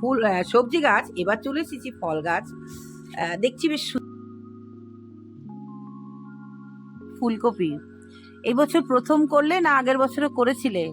ফুল সবজি গাছ এবার চলে এসেছি ফল গাছ। দেখছি বেশ ফুলকপি। এই বছর প্রথম করলে না আগের বছরে করেছিলে?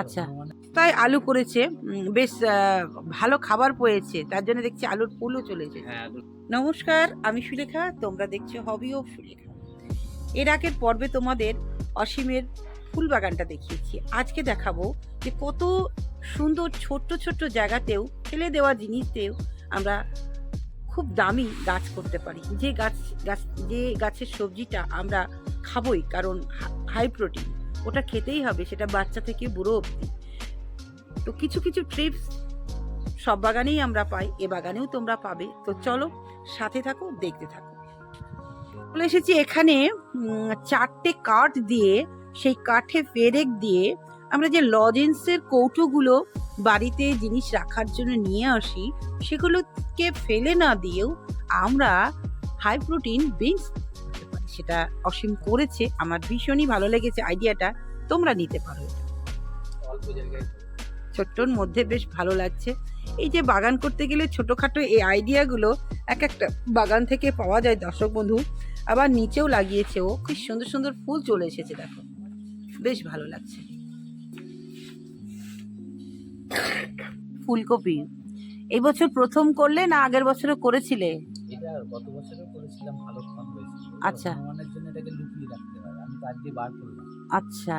আচ্ছা। তাই আলু করেছে বেশ ভালো খাবার পেয়েছে তার জন্য দেখছি আলুর ফুলও চলেছে হ্যাঁ নমস্কার আমি সুলেখা তোমরা দেখছ হবি অফ সুলেখা। এর আগের পর্বে তোমাদের অসীমের ফুল বাগানটা দেখিয়েছি। আজকে দেখাবো যে কত সুন্দর ছোট্ট ছোট্ট জায়গাতেও ফেলে দেওয়া জিনিসতেও আমরা খুব দামি গাছ করতে পারি। যে গাছ গাছ, যে গাছের সবজিটা আমরা খাবোই, কারণ হাই প্রোটিন ওটা খেতেই হবে, সেটা বাচ্চা থেকে বুড়ো অবধি। তো কিছু কিছু ট্রিপস সব বাগানেই আমরা পাই, এ বাগানেও তোমরা পাবে। তো চলো সাথে থাকো, দেখতে থাকো। চলে এসেছি এখানে চারটে কাঠ দিয়ে, সেই কাঠে পেরেক দিয়ে আমরা যে লজেন্সের কৌটোগুলো বাড়িতে জিনিস রাখার জন্য নিয়ে আসি সেগুলোকে ফেলে না দিয়েও আমরা হাই প্রোটিন বিনস সেটা অসীম করেছে। আমার ভীষণই ভালো লেগেছে আইডিয়াটা তোমরা নিতে পারো ছোট্টর মধ্যে বেশ ভালো লাগছে। এই যে বাগান করতে গেলে ছোটোখাটো এই আইডিয়াগুলো এক একটা বাগান থেকে পাওয়া যায় দর্শক বন্ধু। আবার নিচেও লাগিয়েছে ও। খুব সুন্দর সুন্দর ফুল চলে এসেছে দেখো। বেশ ভালো লাগছে। ফুলকপি। এই বছর প্রথম করলে না আগের বছরে করেছিলে? এটা গত বছরও করেছিলাম ভালো ফল হয়েছে আচ্ছা। হনুমানের জন্য এটাকে লুকিয়ে রাখতে হয়। আমি তো আজকে বার করলাম। আচ্ছা।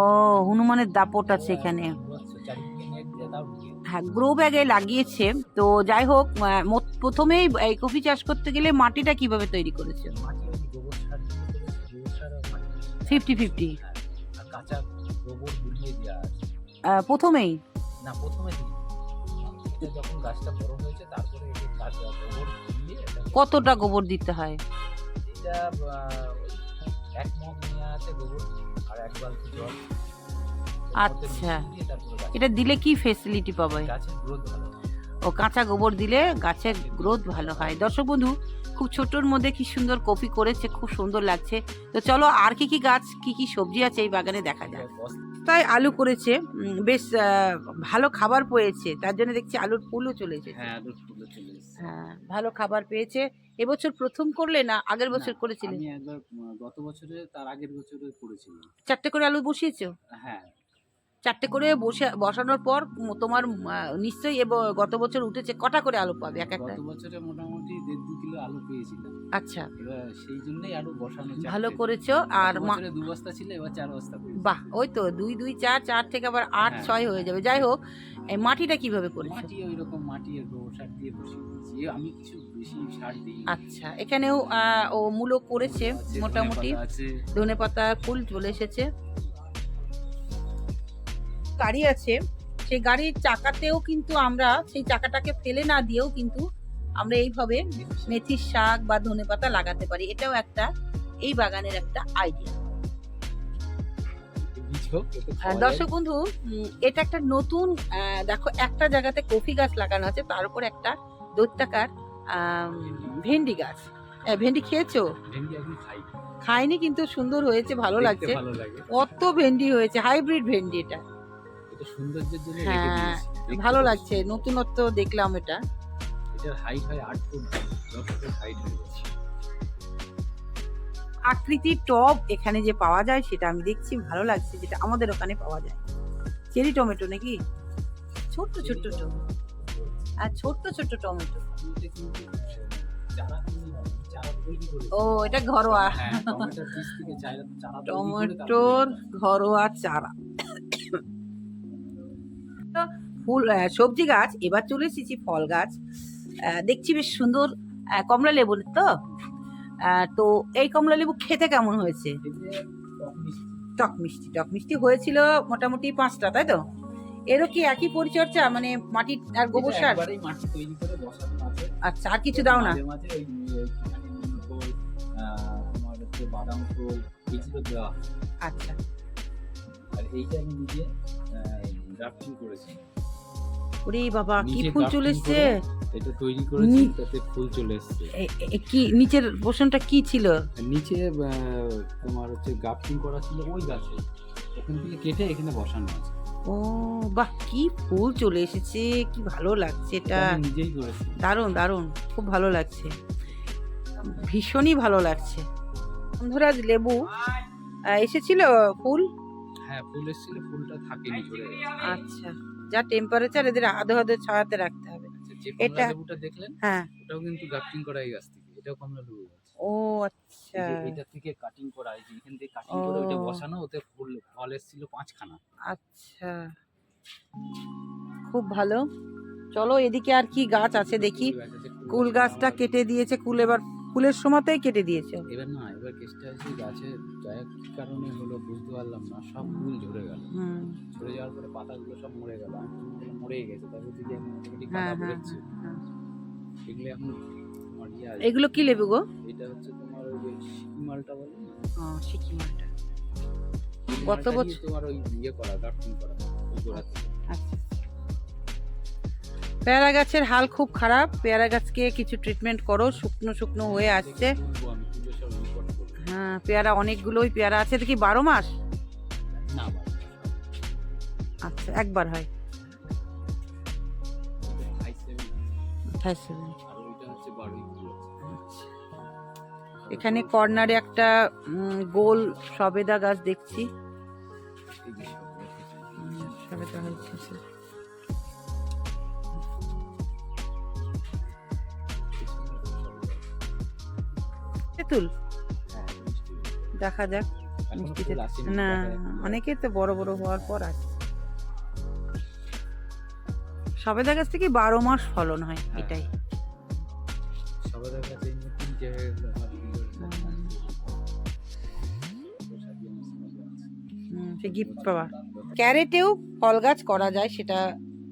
ও হনুমানের দাপট আছে এখানে। হ্যাঁ গ্রো ব্যাগে লাগিয়েছে। তো যাই হোক প্রথমেই এই কফি চাষ করতে গেলে মাটিটা কীভাবে তৈরি করেছে? Fifty fifty. হ্যাঁ, প্রথমেই? না প্রথমে দিই যখন গাছটা বড় হয়েছে তারপরে কাঁচা গোবর এটা কতটা গোবর দিতে হয়? এটা এক মগ নিয়ে আছে গোবর আর এক বালতি জল। আচ্ছা। দিয়ে এটা দিলে কি ফেসিলিটি পাবে? গাছের গ্রোথ ভালো ও কাঁচা গোবর দিলে গাছের গ্রোথ ভালো হয়। দর্শক বন্ধু খুব ছোটর মধ্যে কি সুন্দর কপি করেছে খুব সুন্দর লাগছে। তো চলো আর কি কি গাছ কি কি সবজি আছে এই বাগানে দেখা যায় তাই আলু করেছে। বেশ আহ, ভালো খাবার পেয়েছে। তার জন্য দেখছি আলুর ফুলও চলেছে এসেছে। হ্যাঁ আলুর ফুলও চলেছে হ্যাঁ ভালো খাবার পেয়েছে। এবছর প্রথম করলে না আগের বছর করেছিলেন আমি একবার গত বছরে তার আগের বছরে করেছিলাম। চারটে করে আলু বসিয়েছো? হ্যাঁ। চারটে করে বসে বসানোর পর তোমার নিশ্চয়ই এব- গত বছর উঠেছে কটা করে আলু পাবে এক একটা? গত বছরে মোটামুটি দেড় দু কিলো আলু পেয়েছিলাম। আচ্ছা। সেই জন্যই আলু বসানো ভালো। করেছ আর দু বস্তা ছিল এবার চার বস্তা বাহ ওই তো দুই দুই চার চার থেকে আবার আট হ্যাঁ। ছয় হয়ে যাবে। যাই হোক এই মাটিটা কীভাবে করেছ? মাটি ওই রকম মাটি গোবর সার দিয়ে বসিয়ে আমি কিছু বেশি সার দিই আচ্ছা এখানেও ও মূলো করেছে মোটামুটি। ধনে পাতা ফুল চলে এসেছে। গাড়ি আছে সেই গাড়ির চাকাতেও কিন্তু আমরা সেই চাকাটাকে ফেলে না দিয়েও কিন্তু আমরা এইভাবে মেথির শাক বা ধনে পাতা লাগাতে পারি। এটাও একটা এই বাগানের একটা আইডিয়া। দর্শক বন্ধু এটা একটা নতুন দেখো একটা জায়গাতে কফি গাছ লাগানো আছে তার উপর একটা দৈত্যাকার ভেন্ডি গাছ। ভেন্ডি খেয়েছো? খাইনি কিন্তু সুন্দর হয়েছে ভালো লাগছে। কত ভেন্ডি হয়েছে হাইব্রিড ভেন্ডি এটা। সৌন্দর্যের জন্য রেখে হ্যাঁ, দিয়েছি। ভালো লাগছে নতুনত্ব দেখলাম এটা। এটার হাইট হয় আট ফুট দশ ফুট হাইট হয়ে গেছে। আকৃতির টব এখানে যে পাওয়া যায় সেটা আমি দেখছি ভালো লাগছে যেটা আমাদের ওখানে পাওয়া যায়। চেরি টমেটো নাকি? ছোট্ট ছোট্ট টমেটো। আর ছোট্ট ছোট্ট টমেটো। এটা কিন্তু চারা কিনে চারা তৈরি করে। ও এটা ঘরোয়া। হ্যাঁ টমেটোর বীজ থেকে চারা চারা তৈরি করে টমেটোর ঘরোয়া চারা। ফুল সবজি গাছ এবার চলে এসেছি ফল গাছ। দেখছি বেশ সুন্দর কমলা লেবুর তো? তো এই কমলা লেবু খেতে কেমন হয়েছে? টক মিষ্টি টক মিষ্টি হয়েছিল মোটামুটি পাঁচটা তাই তো? এরও কি একই পরিচর্যা মানে মাটি আর গোবর সার? আচ্ছা আর কিছু দাও না। আচ্ছা। আর এইটা আমি নিজে গ্রাফটিং করেছি। ওরে বাবা কি ফুল চলে এসছে এটা তৈরি করেছি তাতে ফুল চলে এসছে। কি নিচের পোষণটা কি ছিল? নিচে তোমার হচ্ছে গ্রাফটিং করা ছিল ওই গাছে। ওখান থেকে কেটে এখানে বসানো আছে। ও বাহ কি ফুল চলে এসেছে কি ভালো লাগছে এটা। নিজেই করেছি। দারুণ দারুণ খুব ভালো লাগছে। ভীষণই ভালো লাগছে। বন্ধুরাজ লেবু এসেছিল ফুল? হ্যাঁ ফুল এসেছিল ফুলটা থাকেনি ঝরে আচ্ছা। যা টেম্পারেচার এদের আধো আধো ছায়াতে রাখতে হবে। আচ্ছা, এটা- দেখলেন হ্যাঁ। ওটাও কিন্তু গ্রাফটিং করা এই গাছ থেকে এটাও কমলা লেবু ও আচ্ছা। এটা থেকে কাটিং করা এই যে এখান থেকে কাটিং করে ওইটা ও। বসানো ওতে ফুল ফল এসেছিল পাঁচখানা। আচ্ছা। খুব ভালো। চলো এদিকে আর কি গাছ আছে দেখি। কুল গাছটা কেটে দিয়েছে কুল এবার ফুলের সময়তেই কেটে দিয়েছে। এবার না এবার কেসটা হচ্ছে গাছে কি কারণে হলো বুঝতে পারলাম না সব ফুল ঝরে গেল। ঝরে যাওয়ার পরে পাতাগুলো সব মরে গেল মরেই গেছে তবে যদি মোটামুটি হ্যাঁ, পাতা হ্যাঁ, বেরোচ্ছে হ্যাঁ। এগুলো এখন। এগুলো কি লেবু গো? এটা হচ্ছে তোমার ওই যে শিমালটা বলে না? ও সিকিম মালটা। এই গত বছর- তোমার ওই ইয়ে করা গ্রাফটিং করা থেকে আচ্ছা। পেয়ারা গাছের হাল খুব খারাপ। পেয়ারা গাছকে কিছু ট্রিটমেন্ট করো শুকনো শুকনো হয়ে আসছে। হ্যাঁ পেয়ারা অনেকগুলোই পেয়ারা আছে। দেখি বারো মাস? আচ্ছা একবার হয়। আছে। এখানে কর্নারে একটা গোল সবেদা গাছ দেখছি। সবেদা হয়েছে। তেঁতুল হ্যাঁ, দেখা যাক। মিষ্টি না। অনেকের তো বড় বড় হওয়ার পর আছে সবেদা গাছ থেকে বারো মাস ফলন হয় হ্যাঁ। এটাই। সবাদের কাছে এই নতুন যে আমার দিলের কথা হুম। আছে, ওটা সাজিয়ে মশলা আছে। হুম, সে গিফট পাওয়া। ক্যারেটেও ফল গাছ করা যায় সেটা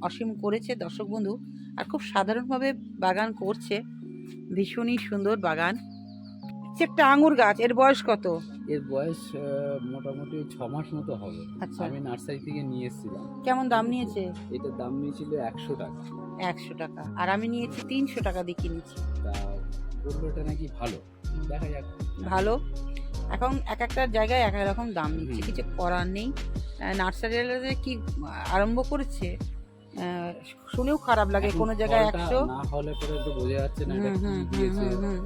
অসীম করেছে দর্শক বন্ধু। আর খুব সাধারণভাবে বাগান করছে। ভীষণই সুন্দর বাগান। হচ্ছে একটা আঙুর গাছ এর বয়স কত? এর বয়স মোটামুটি ছ মাস মতো হবে। আচ্ছা। আমি নার্সারি থেকে নিয়ে এসেছিলাম। কেমন দাম নিয়েছে? এটার দাম নিয়েছিল একশো টাকা। একশো টাকা। আর আমি নিয়েছি তিনশো টাকা দিয়ে কিনেছি। তা এটা নাকি ভালো। দেখা যাক। ভালো। এখন এক একটা জায়গায় এক এক রকম দাম নিচ্ছে। কিছু করার নেই। নার্সারিওয়ালাদের কি আরম্ভ করেছে? শুনেও খারাপ লাগে কোনো জায়গায় একশো। না হলে পরে বোঝা যাচ্ছে না।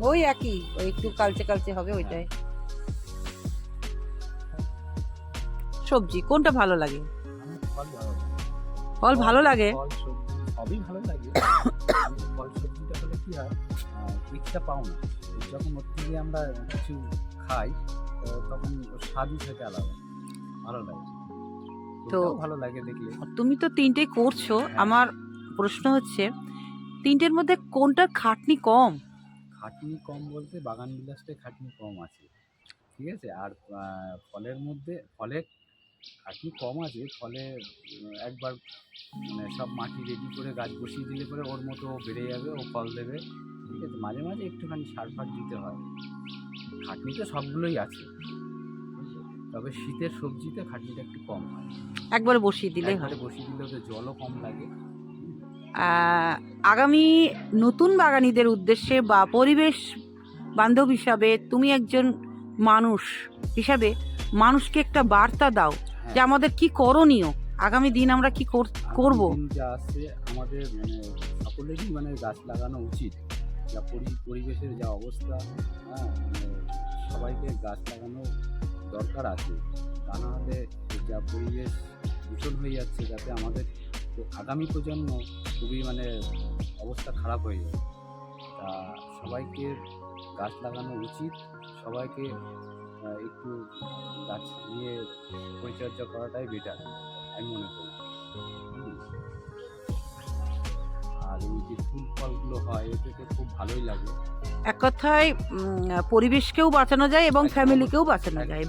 ওই একই ওই একটু কালচে কালচে হবে ওইটাই। সবজি কোনটা ভালো লাগে? ফল ভালো লাগে। সবই ভালো লাগে। ফল সবজিটা হলে কি হয় ইচ্ছা পাও না। যখন ওর থেকে আমরা কিছু খাই তো তখন স্বাদই থাকে আলাদা ভালো লাগে। তো- ভালো লাগে দেখলে। তুমি তো তিনটে করছ। হ্যাঁ। আমার প্রশ্ন হচ্ছে তিনটের মধ্যে কোনটার খাটনি কম? খাটনি কম বলতে বাগান বিলাসটাই খাটনি কম আছে। ঠিক আছে? আর ফলের মধ্যে ফলে খাটনি কম আছে। ফলে একবার মানে সব মাটি রেডি করে গাছ বসিয়ে দিলে পরে ওর মতো ও বেড়ে যাবে ও ফল দেবে। ঠিক আছে? মাঝে মাঝে একটুখানি সার ফার দিতে হয়। খাটনি তো সবগুলোই আছে? তবে শীতের সবজিতে খাটনিটা একটু কম হয়। একবার বসিয়ে দিলেই হয়। বসিয়ে দিলে ওতে জলও কম লাগে। আগামী নতুন বাগানীদের উদ্দেশ্যে বা পরিবেশ বান্ধব হিসাবে তুমি একজন মানুষ হিসাবে মানুষকে একটা বার্তা দাও যে হ্যাঁ। আমাদের কি করণীয় আগামী দিন আমরা কি কর- করব? যা আসছে আমাদের মানে সকলেরই মানে গাছ লাগানো উচিত। যা পরিবেশের যা অবস্থা হ্যাঁ মানে সবাইকে গাছ লাগানো দরকার আছে। তা না হলে যা পরিবেশ দূষণ হয়ে যাচ্ছে, যাতে আমাদের আগামী প্রজন্ম খুবই মানে অবস্থা খারাপ হয়ে যায় তা সবাইকে গাছ লাগানো উচিত। সবাইকে একটু গাছ নিয়ে পরিচর্যা করাটাই বেটার আমি মনে করি। আর এই যে ফুল ফলগুলো হয় খুব ভালোই লাগে। এক কথায় পরিবেশকেও বাঁচানো যায় এবং ফ্যামিলিকেও বাঁচানো যায়।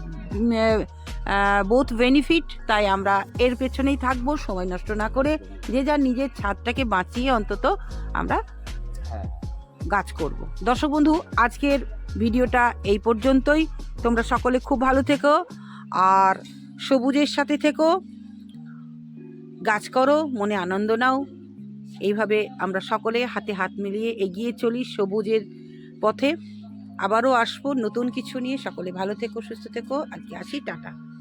বোথ বেনিফিট তাই আমরা এর পেছনেই থাকব সময় নষ্ট না করে যে যার নিজের ছাদটাকে বাঁচিয়ে অন্তত আমরা হ্যাঁ। গাছ করব। দর্শক বন্ধু আজকের ভিডিওটা এই পর্যন্তই। তোমরা সকলে খুব ভালো থেকো আর সবুজের সাথে থেকো। গাছ করো মনে আনন্দ নাও। এইভাবে আমরা সকলে হাতে হাত মিলিয়ে এগিয়ে চলি সবুজের পথে। আবারও আসব নতুন কিছু নিয়ে। সকলে ভালো থেকো, সুস্থ থেকো। আজকে আসি, টাটা।